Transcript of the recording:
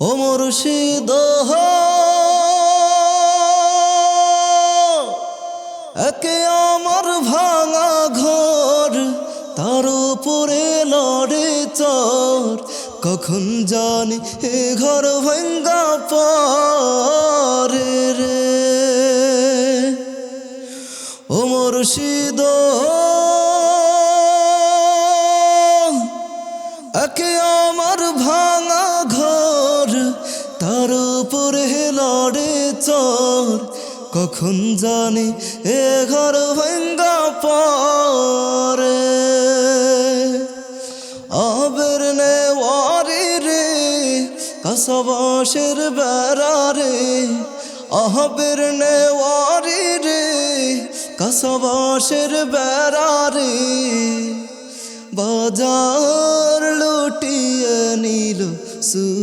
ও মুর্শিদ একে আমার ভাঙা ঘর, তার উপরে লড়ে চর। কখন জানি এ ঘর ভাঙ্গা পরে রে? ও একে আমার তার উপরে লড়ে চর, কখন জানি এ ঘর ভাঙ্গা পরে? আবের নেওয়ারি রে, কাসবাসের বেড়ারে আহবের নেওয়ারি রে, কাসবাসের বেড়ারে বাজার লুটিয়ে নিল সু